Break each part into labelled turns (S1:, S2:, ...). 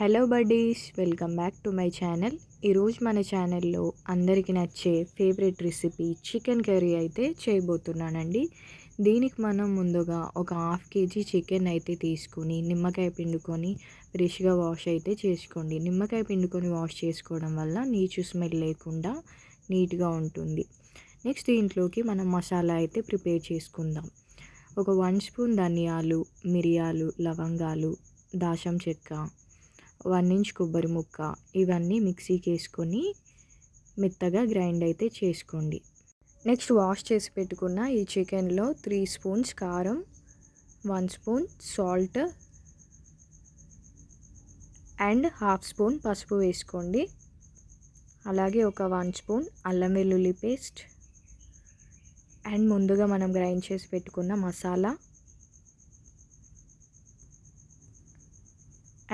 S1: Hello buddies welcome back to my channel ఈరోజు మన ఛానల్లో అందరికీ నచ్చే ఫేవరెట్ రెసిపీ చికెన్ కర్రీ అయితే చేయబోతున్నానండి. దీనికి మనం ముందుగా ఒక హాఫ్ కేజీ చికెన్ అయితే తీసుకుని నిమ్మకాయ పిండుకొని ఫ్రెష్గా వాష్ అయితే చేసుకోండి. నిమ్మకాయ పిండుకొని వాష్ చేసుకోవడం వల్ల నీచు స్మెల్ లేకుండా నీట్గా ఉంటుంది. నెక్స్ట్ దీంట్లోకి మనం మసాలా అయితే ప్రిపేర్ చేసుకుందాం. ఒక వన్ స్పూన్ ధనియాలు మిరియాలు లవంగాలు దాశం చెక్క వన్ ఇంచ్ కొబ్బరి ముక్క ఇవన్నీ మిక్సీకి వేసుకొని మెత్తగా గ్రైండ్ అయితే చేసుకోండి. నెక్స్ట్ వాష్ చేసి పెట్టుకున్న ఈ చికెన్లో త్రీ స్పూన్స్ కారం one spoon salt and half spoon పసుపు వేసుకోండి. అలాగే ఒక వన్ స్పూన్ అల్లం వెల్లుల్లి పేస్ట్ అండ్ ముందుగా మనం గ్రైండ్ చేసి పెట్టుకున్న మసాలా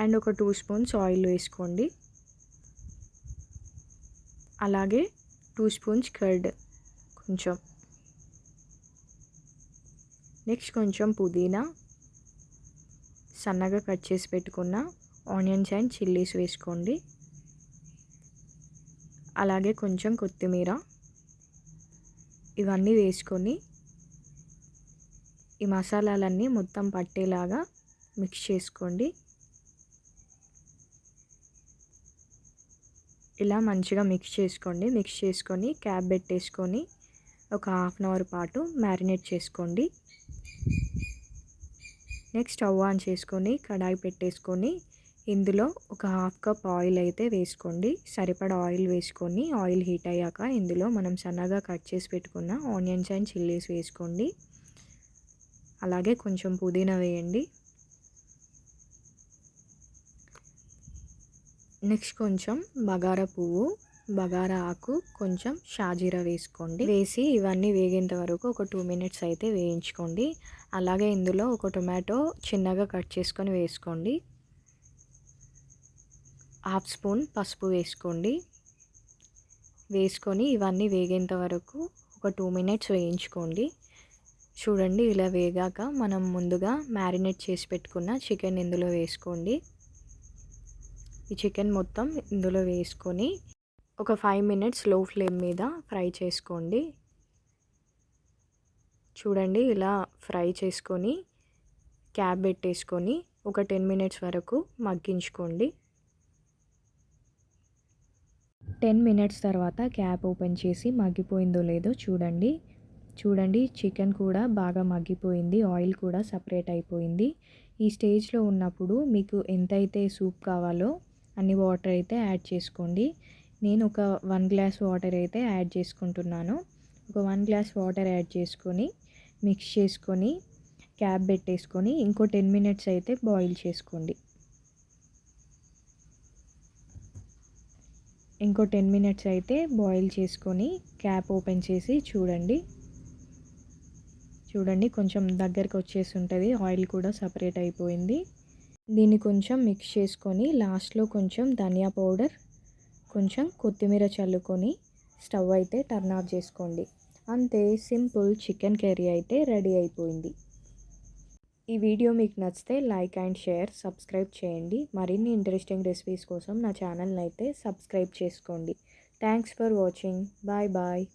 S1: అండ్ ఒక టూ స్పూన్స్ ఆయిల్ వేసుకోండి. అలాగే టూ స్పూన్స్ కర్డ్ కొంచెం. నెక్స్ట్ కొంచెం పుదీనా సన్నగా కట్ చేసి పెట్టుకున్న ఆనియన్స్ అండ్ చిల్లీస్ వేసుకోండి. అలాగే కొంచెం కొత్తిమీర ఇవన్నీ వేసుకొని ఈ మసాలాలన్నీ మొత్తం పట్టేలాగా మిక్స్ చేసుకోండి. ఇలా మంచిగా మిక్స్ చేసుకోండి. మిక్స్ చేసుకొని క్యాప్ పెట్టేసుకొని ఒక హాఫ్ అన్ అవర్ పాటు మ్యారినేట్ చేసుకోండి. నెక్స్ట్ స్టవ్ ఆన్ చేసుకొని కడాయి పెట్టేసుకొని ఇందులో ఒక హాఫ్ కప్ ఆయిల్ అయితే వేసుకోండి. సరిపడా ఆయిల్ వేసుకొని ఆయిల్ హీట్ అయ్యాక ఇందులో మనం సన్నగా కట్ చేసి పెట్టుకున్న ఆనియన్స్ అండ్ చిల్లీస్ వేసుకోండి. అలాగే కొంచెం పుదీనా వేయండి. నెక్స్ట్ కొంచెం బగారా పువ్వు బగారా ఆకు కొంచెం షాజీరా వేసుకోండి. వేసి ఇవన్నీ వేగేంత వరకు ఒక టూ మినిట్స్ అయితే వేయించుకోండి. అలాగే ఇందులో ఒక టొమాటో చిన్నగా కట్ చేసుకొని వేసుకోండి. హాఫ్ స్పూన్ పసుపు వేసుకోండి. వేసుకొని ఇవన్నీ వేగేంత వరకు ఒక టూ మినిట్స్ వేయించుకోండి. చూడండి ఇలా వేగాక మనం ముందుగా మ్యారినేట్ చేసి పెట్టుకున్న చికెన్ ఇందులో వేసుకోండి. ఈ చికెన్ మొత్తం ఇందులో వేసుకొని ఒక ఫైవ్ మినిట్స్లో ఫ్లేమ్ మీద ఫ్రై చేసుకోండి. చూడండి ఇలా ఫ్రై చేసుకొని క్యాప్ పెట్టేసుకొని ఒక టెన్ మినిట్స్ వరకు మగ్గించుకోండి. టెన్ మినిట్స్ తర్వాత క్యాప్ ఓపెన్ చేసి మగ్గిపోయిందో లేదో చూడండి. చూడండి చికెన్ కూడా బాగా మగ్గిపోయింది ఆయిల్ కూడా సపరేట్ అయిపోయింది. ఈ స్టేజ్లో ఉన్నప్పుడు మీకు ఎంతైతే సూప్ కావాలో అన్ని వాటర్ అయితే యాడ్ చేసుకోండి. నేను ఒక వన్ గ్లాస్ వాటర్ అయితే యాడ్ చేసుకుంటున్నాను. ఒక వన్ గ్లాస్ వాటర్ యాడ్ చేసుకొని మిక్స్ చేసుకొని క్యాప్ పెట్టేసుకొని ఇంకో టెన్ మినిట్స్ అయితే బాయిల్ చేసుకోండి. ఇంకో టెన్ మినిట్స్ అయితే బాయిల్ చేసుకొని క్యాప్ ఓపెన్ చేసి చూడండి. చూడండి కొంచెం దగ్గరకు వచ్చేసి ఉంటుంది. ఆయిల్ కూడా సపరేట్ అయిపోయింది. దీన్ని కొంచెం మిక్స్ చేసుకొని లాస్ట్లో కొంచెం ధనియా పౌడర్ కొంచెం కొత్తిమీర చల్లుకొని స్టవ్ అయితే టర్న్ ఆఫ్ చేసుకోండి. అంతే సింపుల్ చికెన్ కర్రీ అయితే రెడీ అయిపోయింది. ఈ వీడియో మీకు నచ్చితే లైక్ అండ్ షేర్ సబ్స్క్రైబ్ చేయండి. మరిన్ని ఇంట్రెస్టింగ్ రెసిపీస్ కోసం నా ఛానల్ని అయితే సబ్స్క్రైబ్ చేసుకోండి. Thanks for watching bye bye